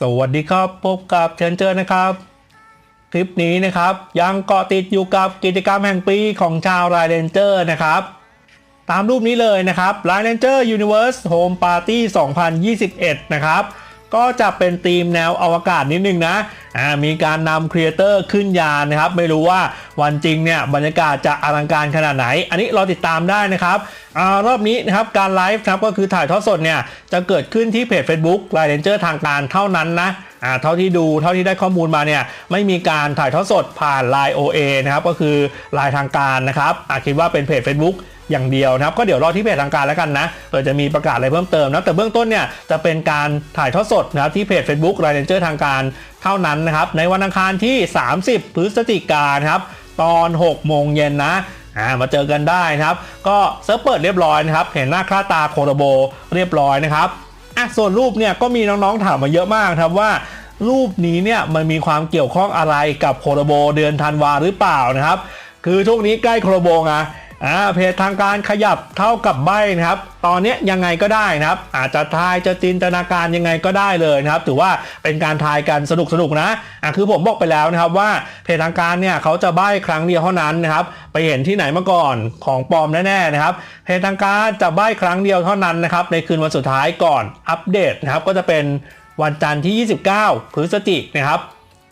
สวัสดีครับ พบกับเชิญเจอนะครับ คลิปนี้นะครับยังเกาะติดอยู่กับกิจกรรมแห่งปีของชาวไรเลนเจอร์นะครับ ตามรูปนี้เลยนะครับไรเดนเจอร์ยูนิเวอร์สโฮมปาร์ตี้2021 นะครับ ก็จะเป็นธีมแนวอวกาศนิดนึงนะอ่ามีการนำครีเอเตอร์ขึ้นยานนะครับ ไม่รู้ว่าวันจริงเนี่ยบรรยากาศจะอลังการขนาดไหน อันนี้เราติดตามได้นะครับอารอบนี้นะครับการไลฟ์ครับก็คือถ่ายทอดสดเนี่ยจะเกิดขึ้นที่เพจ Facebook r i d e n g e r ทางการเท่านั้นนะ อ่าเท่าที่ดูเท่าที่ได้ข้อมูลมาเนี่ยไม่มีการถ่ายทอดสดผ่าน Line OA นะครับก็คือ Line ทางการนะครับอาคิดว่าเป็นเพจ Facebook อย่างเดียวนะครับก็เดี๋ยวรอที่เพจทางการแล้วกันนะเผื่อจะมีประกาศอะไรเพิ่มเติมนะแต่เบื้องต้นเนี่ยจะเป็นการถ่ายทอดสดนะครับที่เพจ Facebook r i d e n g e r ทางการเท่านั้นนะครับในวันอังคารที่ 30 พฤศจิกายนครับตอน 6 โมงเย็นนะอ่ามาเจอกันได้นะครับ ก็เซิร์ฟเปิดเรียบร้อยนะครับ เห็นหน้าค่าตาโคโรโบเรียบร้อยนะครับ ส่วนรูปเนี่ยก็มีน้องๆถามมาเยอะมากครับว่ารูปนี้เนี่ยมันมีความเกี่ยวข้องอะไรกับโคโรโบเดือนธันวาหรือเปล่านะครับ คือช่วงนี้ใกล้โคโรโบไง อ่าเพจทางการขยับเท่ากับใบนะครับ ตอนนี้ยังไงก็ได้นะครับ อาจจะทายจะจินตนาการยังไงก็ได้เลยนะครับ ถือว่าเป็นการทายกันสนุกสนุกนะอะคือผมบอกไปแล้วนะครับว่าเพจทางการเนี่ยเขาจะใบครั้งเดียวเท่านั้นนะครับ ไปเห็นที่ไหนมาก่อนของปลอมแน่ๆนะครับ เพจทางการจะใบครั้งเดียวเท่านั้นนะครับ ในคืนวันสุดท้ายก่อนอัปเดตนะครับ ก็จะเป็นวันจันทร์ที่ 29 พฤศจิกนะครับ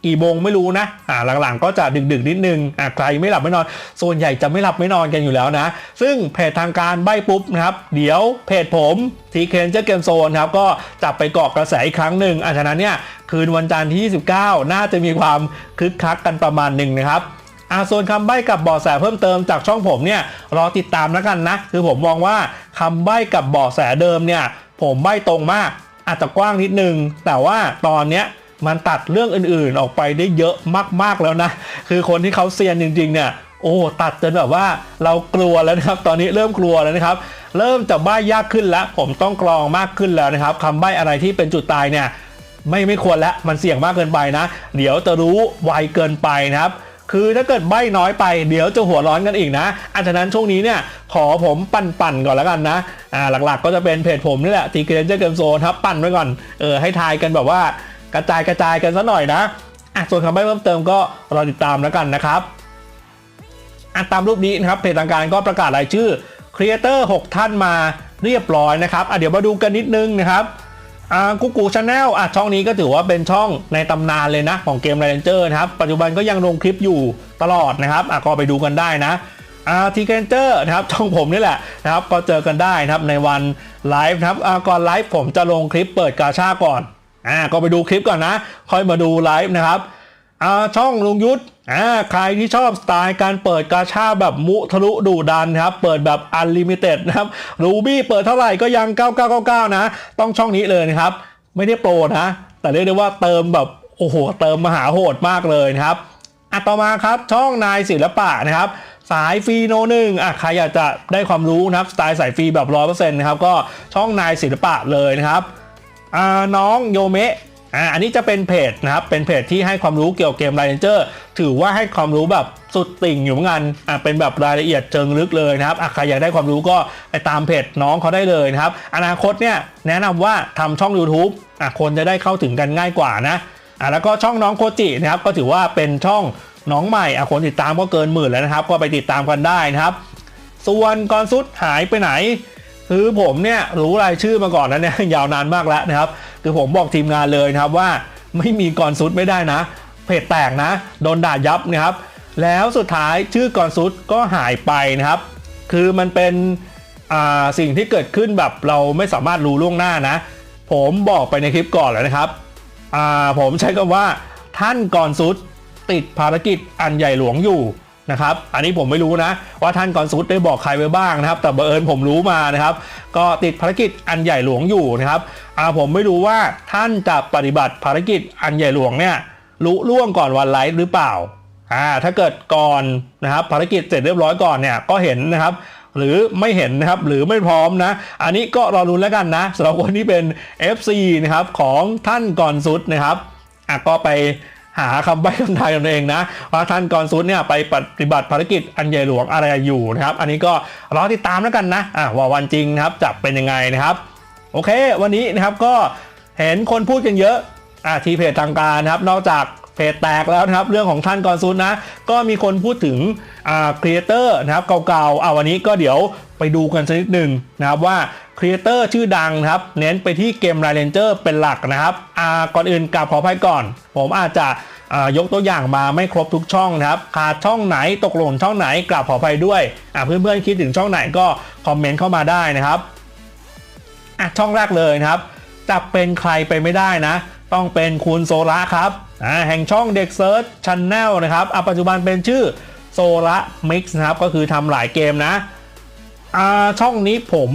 กี่โมงไม่รู้นะอ่าหลังๆ ก็จะดึกๆนิดนึงอ่าใครไม่หลับไม่นอน ส่วนใหญ่จะไม่หลับไม่นอนกันอยู่แล้วนะ ซึ่งเพจทางการใบปุ๊บนะครับ เดี๋ยวเพจผมทีเคนเจอร์เกมโซนครับก็จะไปเกาะกระแสอีกครั้งหนึ่งอะฉะนั้นเนี่ยคืนวันจันทร์ที่ 29 น่าจะมีความคึกคักกันประมาณหนึ่งนะครับอาส่วนคำใบ้กับบาะแสเพิ่มเติมจากช่องผมเนี่ยรอติดตามแล้วกันนะ คือผมมองว่าคำใบ้กับบาะแสเดิมเนี่ย ผมใบ้ตรงมากอาจจะกว้างนิดนึง แต่ว่าตอนเนี้ย มันตัดเรื่องอื่นๆ ออกไปได้เยอะมากๆแล้วนะ คือคนที่เขาเซียนจริงๆเนี่ยโอ้ตัดจนแบบว่าเรากลัวแล้วนะครับ ตอนนี้เริ่มกลัวแล้วนะครับ เริ่มจะใบ้ยากขึ้นแล้ว ผมต้องกรองมากขึ้นแล้วนะครับคำใบ้อะไรที่เป็นจุดตายเนี่ยไม่ไม่ควรแล้วมันเสี่ยงมากเกินไปนะ เดี๋ยวจะรู้ไวเกินไปนะครับคือถ้าเกิดใบ้น้อยไปเดี๋ยวจะหัวร้อนกันอีกนะอันฉะนั้นช่วงนี้เนี่ยขอผมปั่นๆก่อนแล้วกันนะอ่าหลักๆ ก็จะเป็นเพจผมนี่แหละทีเกนเจอร์เกมโซนครับปั่นไว้ก่อนเออให้ทายกันแบบว่า กระจายกระจายกันซะหน่อยนะอะส่วนคำใบ้เพิ่มเติมก็รอติดตามแล้วกันนะครับอะตามรูปนี้นะครับเพจทางการก็ประกาศรายชื่อครีเอเตอร์6ท่านมาเรียบร้อยนะครับอะเดี๋ยวมาดูกันนิดนึงนะครับอ่ากูกูชาแนลอะช่องนี้ก็ถือว่าเป็นช่องในตำนานเลยนะ ของเกมไรเดนเจอร์นะครับ ปัจจุบันก็ยังลงคลิปอยู่ตลอดนะครับอะก็ไปดูกันได้นะอ่าทีเกนเจอร์นะครับช่องผมนี่แหละนะครับก็เจอกันได้นะครับในวันไลฟ์นะครับก่อนไลฟ์ผมจะลงคลิปเปิดกาชาก่อน อ่าก็ไปดูคลิปก่อนนะ ค่อยมาดูไลฟ์นะครับอ่าช่องลุงยุทธอ่าใครที่ชอบสไตล์การเปิดกาชาแบบมุทะลุดูดันครับ เปิดแบบอันลิมิเต็ดนะครับรูบี้เปิดเท่าไหร่ก็ยัง 9999 นะ ต้องช่องนี้เลยนะครับ ไม่ได้โปรนะ แต่เรียกได้ว่าเติมแบบ โอ้โห เติมมหาโหดมากเลยนะครับอะต่อมาครับช่องนายศิลปะนะครับสายฟรีโนหนึ่งอะใครอยากจะได้ความรู้นะครับสไตล์สายฟรีแบบร้อยเปอร์เซ็นต์นะครับก็ช่องนายศิลปะเลยนะครับ น้องโยเมะอ่าอันนี้จะเป็นเพจนะครับ เป็นเพจที่ให้ความรู้เกี่ยวกับเกมไรเดนเจอร์ถือว่าให้ความรู้แบบสุดติ่งอยู่เหมือนกันอะเป็นแบบรายละเอียดเชิงลึกเลยนะครับใครอยากได้ความรู้ก็ไปตามเพจน้องเขาได้เลยนะครับ อนาคตเนี่ยแนะนำว่าทำช่อง YouTube อะคนจะได้เข้าถึงกันง่ายกว่านะอะแล้วก็ช่องน้องโคจินะครับก็ถือว่าเป็นช่องน้องใหม่อะคนติดตามก็เกินหมื่นแล้วนะครับ ก็ไปติดตามกันได้นะครับ ส่วนกอนซุดหายไปไหน คือผมเนี่ยรู้รายชื่อมาก่อนนะเนี่ยยาวนานมากแล้วนะครับ คือผมบอกทีมงานเลยนะครับว่าไม่มีกอนซุดไม่ได้นะ เพจแตกนะ โดนด่ายับนะครับ แล้วสุดท้ายชื่อกอนซุดก็หายไปนะครับ คือมันเป็นอ่าสิ่งที่เกิดขึ้นแบบเราไม่สามารถรู้ล่วงหน้านะ ผมบอกไปในคลิปก่อนแล้วนะครับอ่าผมใช้คำว่าท่านก่อนสุดติดภารกิจอันใหญ่หลวงอยู่ นะครับอันนี้ผมไม่รู้นะ ว่าท่านก่อนสุดได้บอกใครไว้บ้างนะครับ แต่บังเอิญผมรู้มานะครับ ก็ติดภารกิจอันใหญ่หลวงอยู่นะครับอ่าผมไม่รู้ว่าท่านจะปฏิบัติภารกิจอันใหญ่หลวงเนี่ยรู้ล่วงก่อนวันไลฟ์หรือเปล่าอ่าถ้าเกิดก่อนนะครับภารกิจเสร็จเรียบร้อยก่อนเนี่ยก็เห็นนะครับหรือไม่เห็นนะครับหรือไม่พร้อมนะ อันนี้ก็รอรุนแล้วกันนะสำหรับคนที่เป็น FC นะครับของท่านก่อนสุดนะครับอะก็ไป หาคำใบ้คำทายกันเองนะว่าท่านก่อนสุนเนี่ยไปปฏิบัติภารกิจอันใหญ่หลวงอะไรอยู่นะครับ อันนี้ก็รอติดตามแล้วกันนะะว่าวันจริงนะครับจะเป็นยังไงนะครับ โอเค วันนี้นะครับก็เห็นคนพูดกันเยอะอ่าทีเพจทางการนะครับ นอกจาก เพจแตกแล้วนะครับ เรื่องของท่านกอนซุนนะ ก็มีคนพูดถึงอ่าครีเอเตอร์นะครับเก่าๆเอาวันนี้ก็เดี๋ยวไปดูกันสักนิดหนึ่งนะครับว่าครีเอเตอร์ชื่อดังนะครับ เน้นไปที่เกมไรเลนเจอร์เป็นหลักนะครับอ่าก่อนอื่นกลับขออภัยก่อน ผมอาจจะอ่ายกตัวอย่างมาไม่ครบทุกช่องนะครับขาดช่องไหนตกหล่นช่องไหนกลับขออภัยด้วยอ่าเพื่อนๆคิดถึงช่องไหนก็คอมเมนต์เข้ามาได้นะครับอะช่องแรกเลยนะครับจะเป็นใครไปไม่ได้นะ ต้องเป็นคุณโซระครับ แห่งช่องเด็กเซิร์ชชันแนลนะครับอะปัจจุบันเป็นชื่อโซระมิกซ์นะครับ ก็คือทำหลายเกมนะอ่าช่องนี้ผม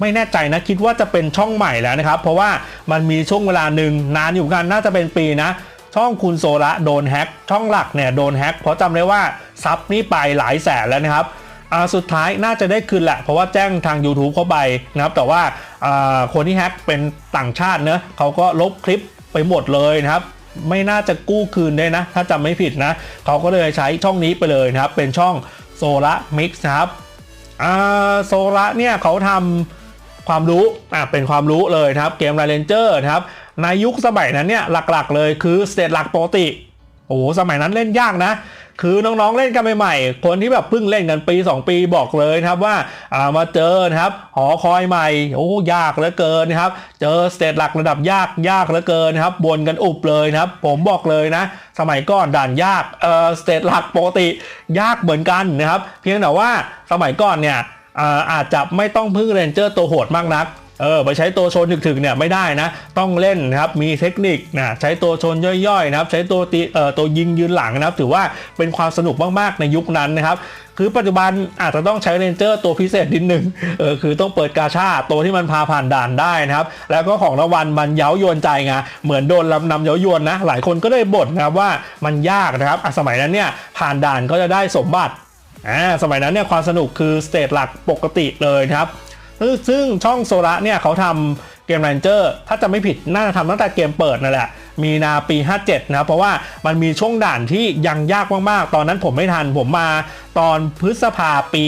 ไม่แน่ใจนะ คิดว่าจะเป็นช่องใหม่แล้วนะครับ เพราะว่ามันมีช่วงเวลาหนึ่งนานอยู่กันน่าจะเป็นปีนะ ช่องคุณโซระโดนแฮ็กช่องหลักเนี่ยโดนแฮ็กเพราะจำได้ว่าซับนี่ไปหลายแสนแล้วนะครับอ่าสุดท้ายน่าจะได้คืนแหละ เพราะว่าแจ้งทาง YouTube เข้าไปนะครับ แต่ว่าอ่าคนที่แฮ็กเป็นต่างชาติเนะเขาก็ลบคลิปไปหมดเลยนะครับ ไม่น่าจะกู้คืนได้นะ ถ้าจำไม่ผิดนะ เขาก็เลยใช้ช่องนี้ไปเลยนะครับ เป็นช่องโซละมิกซ์นะครับโซละเนี่ยเขาทำความรู้อ่าเป็นความรู้เลยนะครับ เกมไรเลนเจอร์นะครับในยุคสมัยนั้นเนี่ยหลักๆเลยคือสเตตหลักปกติ โอ้โหสมัยนั้นเล่นยากนะ คือน้องๆเล่นกันใหม่ๆ คนที่แบบเพิ่งเล่นกันปี 2 ปีบอกเลยนะครับว่าอามาเจอนะครับ หอคอยใหม่ โอ้ยากเหลือเกินนะครับ เจอสเตตหลักระดับยากยากเหลือเกินนะครับบนกันอุบเลยนะครับ ผมบอกเลยนะ สมัยก่อนด่านยากเออสเตตหลักปกติยากเหมือนกันนะครับ เพียงแต่ว่าสมัยก่อนเนี่ยอาอาจจะไม่ต้องพึ่งเรนเจอร์ตัวโหดมากนัก เออไปใช้ตัวชนถึกๆเนี่ยไม่ได้นะ ต้องเล่นนะครับมีเทคนิคนะใช้ตัวชนย่อยๆนะครับ ใช้ตัวตีเอ่อตัวยิงยืนหลังนะครับ ถือว่าเป็นความสนุกมากๆในยุคนั้นนะครับคือปัจจุบันอาจจะต้องใช้เรนเจอร์ตัวพิเศษนิดนึงเออคือต้องเปิดกาชาตัวที่มันพาผ่านด่านได้นะครับ แล้วก็ของรางวัลมันเย้ายวนใจไงเหมือนโดนลำนำเย้ายวนนะ หลายคนก็ได้บ่นนะครับว่ามันยากนะครับอะสมัยนั้นเนี่ยผ่านด่านก็จะได้สมบัติอ่าสมัยนั้นเนี่ยความสนุกคือสเตจหลักปกติเลยนะครับ ซึ่งช่องโซระเนี่ยเขาทำเกม r รนเจอร์ถ้าจะไม่ผิดน่าจะทำตั้งแต่เกมเปิดนั่นแหละ มีนาปี 57 นะครับ เพราะว่ามันมีช่วงด่านที่ยังยากมากๆ ตอนนั้นผมไม่ทันผมมาตอนพฤษภาปี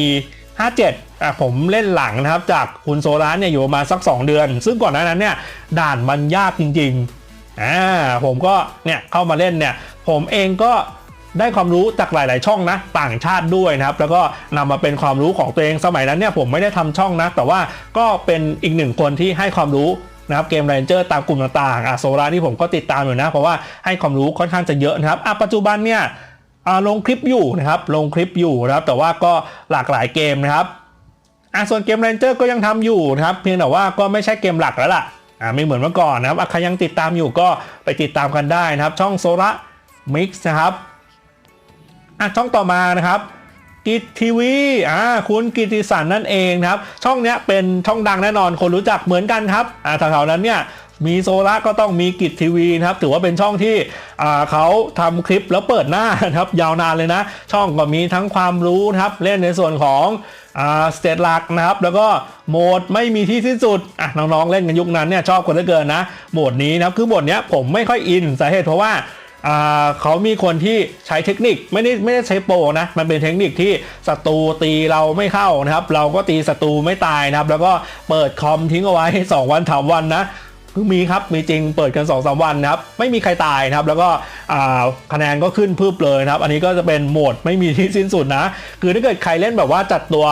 57อะผมเล่นหลังนะครับ จากคุณโซระเนี่ยอยู่ประมาณสัก 2 เดือน ซึ่งก่อนหน้านั้นเนี่ยด่านมันยากจริงๆอ่าผมก็เนี่ยเข้ามาเล่นเนี่ยผมเองก็ ได้ความรู้จากหลาย ๆ ช่องนะต่างชาติด้วยนะครับแล้วก็นำมาเป็นความรู้ของตัวเองสมัยนั้นเนี่ยผมไม่ได้ทำช่องนะ แต่ว่าก็เป็นอีกหนึ่งคนที่ให้ความรู้นะครับเกม r รนเจอร์ตามกลุ่มต่างๆอะโซลานี่ผมก็ติดตามอยู่นะ เพราะว่าให้ความรู้ค่อนข้างจะเยอะนะครับอะปัจจุบันเนี่ยอ่าลงคลิปอยู่นะครับลงคลิปอยู่นะครับแต่ว่าก็หลากหลายเกมนะครับอะส่วนเกม r รนเจอร์ก็ยังทำอยู่นะครับเพียงแต่ว่าก็ไม่ใช่เกมหลักแล้วล่ะอ่าไม่เหมือนเมื่อก่อนนะครับใครยังติดตามอยู่ก็ไปติดตามกันได้นะครับ ช่องโซระมิกซ์นะครับ อะช่องต่อมานะครับกิจทีวีอ่าคุณกิติสันนั่นเองครับ ช่องเนี้ยเป็นช่องดังแน่นอนคนรู้จักเหมือนกันครับอ่าแถวๆนั้นเนี่ยมีโซล่าก็ต้องมีกิจทีวีนะครับถือว่าเป็นช่องที่อ่าเขาทำคลิปแล้วเปิดหน้านะครับยาวนานเลยนะ ช่องก็มีทั้งความรู้นะครับเล่นในส่วนของอ่าสเตตหลักนะครับแล้วก็โหมดไม่มีที่สิ้นสุดอะน้องๆเล่นกันยุคนั้นเนี่ยชอบกันเหลือเกินนะโหมดนี้นะครับคือโหมดเนี้ยผมไม่ค่อยอินสาเหตุเพราะว่า เขามีคนที่ใช้เทคนิคไม่ได้ไม่ได้ใช้โปรนะ มันเป็นเทคนิคที่ศัตรูตีเราไม่เข้านะครับ เราก็ตีศัตรูไม่ตายนะครับ แล้วก็เปิดคอมทิ้งเอาไว้ 2 วันถามวันนะมีครับ มีจริงเปิดกัน2อสวันนะครับ ไม่มีใครตายนะครับ แล้วก็คะแนนก็ขึ้นพืบเลยนะครับ อันนี้ก็จะเป็นโหมดไม่มีที่สิ้นสุดนะ คือถ้าเกิดใครเล่นแบบว่าจัดตัว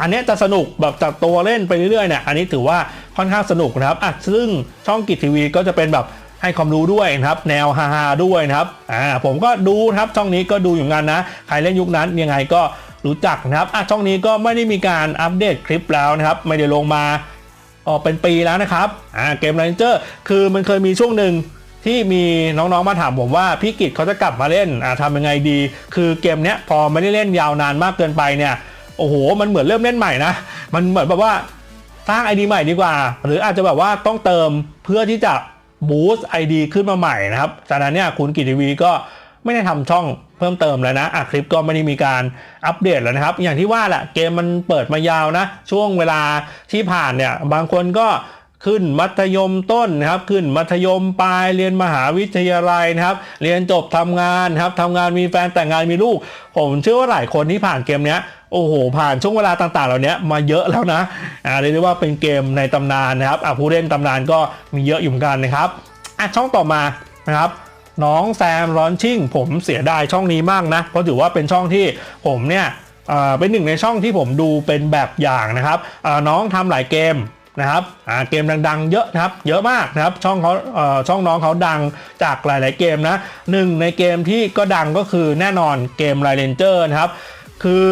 อันนี้จะสนุกแบบจัดตัวเล่นไปเรื่อยๆเนี่ย อันนี้ถือว่าค่อนข้างสนุกนะครับอะซึ่งช่องกิจทีวีก็จะเป็นแบบ ให้ความรู้ด้วยนะครับแนวฮาๆด้วยนะครับอ่าผมก็ดูนะครับช่องนี้ก็ดูอยู่งานนะ ใครเล่นยุคนั้นยังไงก็รู้จักนะครับอะช่องนี้ก็ไม่ได้มีการอัปเดตคลิปแล้วนะครับไม่ได้ลงมาออกเป็นปีแล้วนะครับอ่าเกม r รนเจอร์คือมันเคยมีช่วงหนึ่งที่มีน้องๆมาถามผมว่าพี่กิจเขาจะกลับมาเล่นอ่าทำยังไงดี คือเกมเนี้ยพอไม่ได้เล่นยาวนานมากเกินไปเนี่ยโอ้โห มันเหมือนเริ่มเล่นใหม่นะ มันเหมือนแบบว่าสร้าง ID ใหม่ดีกว่า หรืออาจจะแบบว่าต้องเติมเพื่อที่จะ บูสต์ ID ขึ้นมาใหม่นะครับ จากนั้นเนี่ยคุณกิตทีวีก็ไม่ได้ทำช่องเพิ่มเติมแล้วนะอะคลิปก็ไม่ได้มีการอัปเดตแล้วนะครับ อย่างที่ว่าแหละเกมมันเปิดมายาวนะ ช่วงเวลาที่ผ่านเนี่ยบางคนก็ขึ้นมัธยมต้นนะครับ ขึ้นมัธยมปลายเรียนมหาวิทยาลัยนะครับ เรียนจบทำงานครับทำงานมีแฟนแต่งงานมีลูก ผมเชื่อว่าหลายคนที่ผ่านเกมเนี้ย โอ้โห ผ่านช่วงเวลาต่างๆ เหล่านี้มาเยอะแล้วนะอ่าเรียกได้ว่าเป็นเกมในตำนานนะครับอ่าผู้เล่นตำนานก็มีเยอะอยู่เหมือนกันนะครับอะช่องต่อมานะครับน้องแซมร้อนชิ่ง ผมเสียดายช่องนี้มากนะ เพราะถือว่าเป็นช่องที่ผมเนี่ยเป็นหนึ่งในช่องที่ผมดูเป็นแบบอย่างนะครับน้องทำหลายเกมนะครับเกมดังๆ เยอะนะครับ เยอะมากนะครับช่องเขาช่องน้องเขาดังจากหลายๆเกมนะหนึ่งในเกมที่ก็ดังก็คือแน่นอนเกมไรเลนเจอร์นะครับ คือ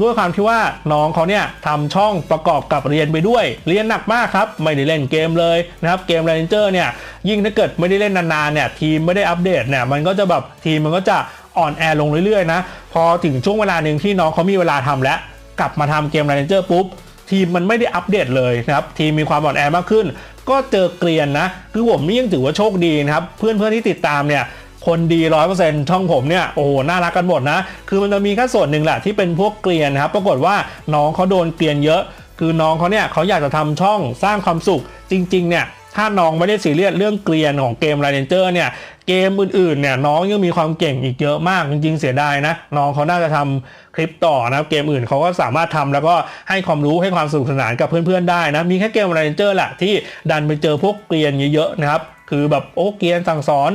ด้วยความที่ว่าน้องเขาเนี่ยทำช่องประกอบกับเรียนไปด้วย เรียนหนักมากครับ ไม่ได้เล่นเกมเลยนะครับเกม r a n g e r เนี่ยยิ่งถ้าเกิดไม่ได้เล่นนานๆเนี่ยทีมไม่ได้อัปเดตเนี่ยมันก็จะแบบทีมมันก็จะอ่อนแอลงเรื่อยๆนะพอถึงช่วงเวลาหนึ่งที่น้องเขามีเวลาทำแล้ว กลับมาทำเกม r a n g e r ปุ๊บทีมมันไม่ได้อัปเดตเลยนะครับทีมมีความอ่อนแอมากขึ้น ก็เจอเกลียนนะ คือผมนี่ยังถือว่าโชคดีนะครับ เพื่อนๆที่ติดตามเนี่ย คนดีร้อยเปอร์เซ็นต์ช่องผมเนี่ยโอ้โหน่ารักกันหมดนะ คือมันจะมีแค่ส่วนหนึ่งแหละที่เป็นพวกเกลียนนะครับปรากฏว่าน้องเขาโดนเกลียนเยอะ คือน้องเขาเนี่ยเขาอยากจะทำช่องสร้างความสุขจริงๆเนี่ย ถ้าน้องไม่ได้ซีเรียสเรื่องเกลียนของเกม r a เ e นเจอร์เนี่ยเกมอื่นๆเนี่ยน้องยังมีความเก่งอีกเยอะมากจริงๆเสียดายนะ น้องเขาน่าจะทำคลิปต่อนะเกมอื่นเขาก็สามารถทำแล้วก็ให้ความรู้ให้ความสนุกสนานกับเพื่อนๆได้นะ มีแค่เกม r a เ e นเจอร์แหละที่ดันไปเจอพวกเกลียนเยอะๆนะครับคือแบบโอ้เกียนสั่งสอน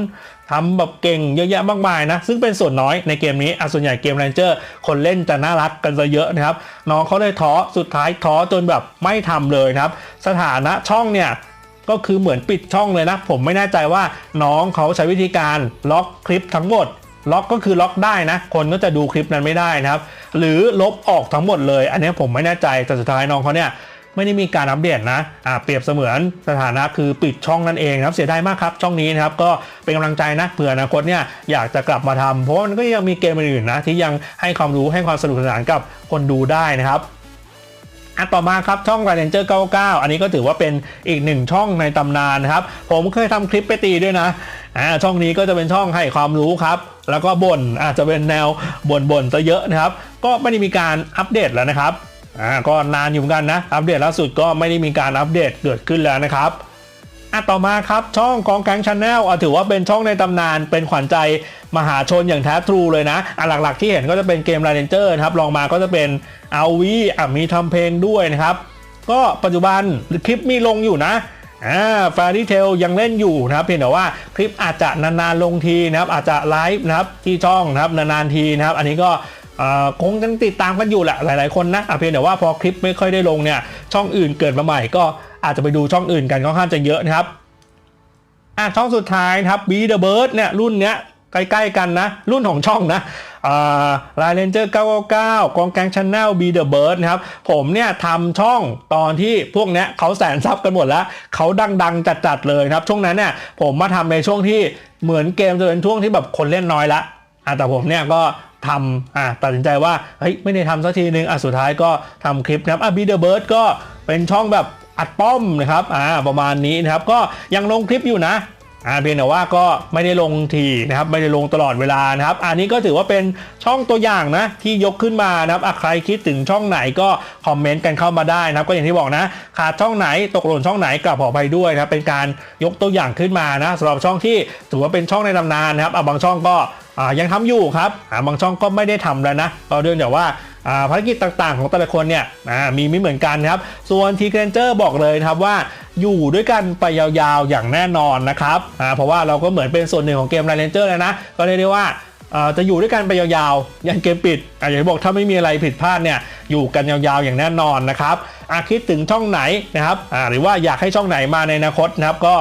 ทำแบบเก่งเยอะแยะมากมายนะ ซึ่งเป็นส่วนน้อยในเกมนี้อะส่วนใหญ่เกม r a เ e นเจอร์คนเล่นจะน่ารักกันซะเยอะนะครับ น้องเขาเลยท้อสุดท้ายท้อจนแบบไม่ทำเลยนะครับ สถานะช่องเนี่ย ก็คือเหมือนปิดช่องเลยนะ ผมไม่แน่ใจว่าน้องเขาใช้วิธีการล็อกคลิปทั้งหมดล็อกก็คือล็อกได้นะ คนก็จะดูคลิปนั้นไม่ได้นะครับ หรือลบออกทั้งหมดเลย อันนี้ผมไม่แน่ใจแต่สุดท้ายน้องเขาเนี่ยไม่ได้มีการอัปเดตนะอ่าเปรียบเสมือนสถานะคือปิดช่องนั่นเองครับเสียดายมากครับช่องนี้นะครับก็เป็นกำลังใจนะเผื่ออนาคตเนี่ยอยากจะกลับมาทำเพราะว่ามันก็ยังมีเกมอื่นๆนะที่ยังให้ความรู้ให้ความสนุกสนานกับคนดูได้นะครับ อันต่อมาครับช่องแรนเจอร์99 อันนี้ก็ถือว่าเป็นอีกหนึ่งช่องในตำนานนะครับ ผมเคยทำคลิปไปตีด้วยนะอ่าช่องนี้ก็จะเป็นช่องให้ความรู้ครับ แล้วก็บ่นอาจจะเป็นแนวบ่นบ่นๆซะเยอะนะครับ ก็ไม่ได้มีการอัปเดตแล้วนะครับอ่าก็นานอยู่เหมือนกันนะ อัปเดตล่าสุดก็ไม่ได้มีการอัปเดตเกิดขึ้นแล้วนะครับ อะต่อมาครับช่องกองแกงชาแนลถือว่าเป็นช่องในตำนานเป็นขวัญใจมหาชนอย่างแท้ทรูเลยนะอะหลักๆที่เห็นก็จะเป็นเกม r a เ e นเจอร์ครับลองมาก็จะเป็นเอาวีอะมีทำเพลงด้วยนะครับ ก็ปัจจุบันคลิปมีลงอยู่นะอ่าฟาริเทลยังเล่นอยู่นะครับเพียงแต่ว่าคลิปอาจจะนานๆลงทีนะครับอาจจะไลฟ์นะครับที่ช่องนะครับนานๆทีนะครับ อันนี้ก็ คงต้องติดตามกันอยู่แหละหลาย ๆ คนนะเพียงแต่ว่าพอคลิปไม่ค่อยได้ลงเนี่ยช่องอื่นเกิดมาใหม่ก็อาจจะไปดูช่องอื่นกันค่อนข้างจะเยอะนะครับอะช่องสุดท้ายครับ Be the Bird เนี่ยรุ่นเนี้ยใกล้ๆกันนะ รุ่นของช่องนะลายเลนเจอร์999 กองแกงชาแนล Be the Bird นะครับ ผมเนี่ยทำช่องตอนที่พวกเนี้ยเขาแสนซับกันหมดแล้ว เขาดังๆ จัดๆเลยครับ ช่วงนั้นเนี่ยผมมาทำในช่วงที่เหมือนเกมจะเป็นช่วงที่แบบคนเล่นน้อยละแต่ผมเนี่ยก็ ทำอะตัดสินใจว่าเฮ้ยไม่ได้ทำสักทีนึงอะสุดท้ายก็ทำคลิปนะครับอะ Be the Bird ก็เป็นช่องแบบอัดป้อมนะครับอ่าประมาณนี้นะครับ ก็ยังลงคลิปอยู่นะอ่าเพียงแต่ว่าก็ไม่ได้ลงทีนะครับไม่ได้ลงตลอดเวลานะครับ อันนี้ก็ถือว่าเป็นช่องตัวอย่างนะที่ยกขึ้นมานะครับอะใครคิดถึงช่องไหนก็คอมเมนต์กันเข้ามาได้นะครับ ก็อย่างที่บอกนะขาดช่องไหนตกหล่นช่องไหนกลับขออภัยด้วยนะครับเป็นการยกตัวอย่างขึ้นมานะสำหรับช่องที่ถือว่าเป็นช่องในตำนานนะครับอะบางช่องก็ ยังทำอยู่ครับอ่าบางช่องก็ไม่ได้ทำแล้วนะก็เรื่องจากว่าอ่าภารกิจต่างๆ ของแต่ละคนเนี่ยอ่ามีไม่เหมือนกันครับ ส่วนทีเกนเจอร์บอกเลยครับว่าอยู่ด้วยกันไปยาวๆอย่างแน่นอนนะครับอ่าเพราะว่าเราก็เหมือนเป็นส่วนหนึ่งของเกมไรเลนเจอร์เลยนะ ก็เรียกได้ว่าอ่าจะอยู่ด้วยกันไปยาวๆ ยันเกมปิดออย่างที่บอกถ้าไม่มีอะไรผิดพลาดเนี่ยอยู่กันยาวๆอย่างแน่นอนนะครับอาคิดถึงช่องไหนนะครับอ่าหรือว่าอยากให้ช่องไหนมาในอนาคตนะครับ ก็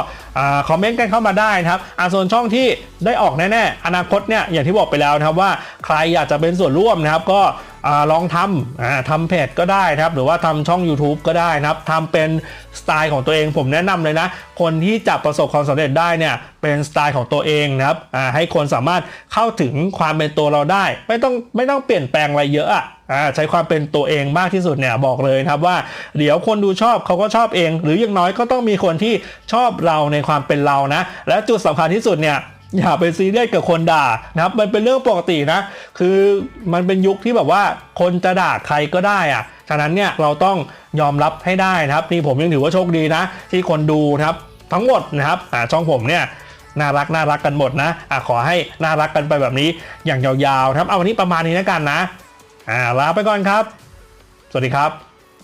คอมเมนต์กันเข้ามาได้นะครับอ่าส่วนช่องที่ได้ออกแน่ๆอนาคตเนี่ยอย่างที่บอกไปแล้วนะครับว่าใครอยากจะเป็นส่วนร่วมนะครับก็อลองทำอทำเพจก็ได้นะครับหรือว่าทำช่อง YouTube ก็ได้นะครับทำเป็นสไตล์ของตัวเองผมแนะนำเลยนะ คนที่จะประสบความสำเร็จได้เนี่ยเป็นสไตล์ของตัวเองนะครับให้คนสามารถเข้าถึงความเป็นตัวเราได้ ไม่ต้องไม่ต้องเปลี่ยนแปลงอะไรเยอะอะใช้ความเป็นตัวเองมากที่สุดเนี่ยบอกเลยนะครับว่า เดี๋ยวคนดูชอบเขาก็ชอบเอง หรืออย่างน้อยก็ต้องมีคนที่ชอบเราในความเป็นเรานะ และจุดสำคัญที่สุดเนี่ยอย่าไปซีเรียสกับคนด่านะครับมันเป็นเรื่องปกตินะ คือมันเป็นยุคที่แบบว่าคนจะด่าใครก็ได้อะฉะนั้นเนี่ยเราต้องยอมรับให้ได้นะครับ นี่ผมยังถือว่าโชคดีนะ ที่คนดูนะครับทั้งหมดนะครับช่องผมเนี่ยน่ารักน่ารักกันหมดนะอะขอให้น่ารักกันไปแบบนี้อย่างยาวๆครับเอาวันนี้ประมาณนี้แล้วกันนะอ่าลาไปก่อนครับ สวัสดีครับ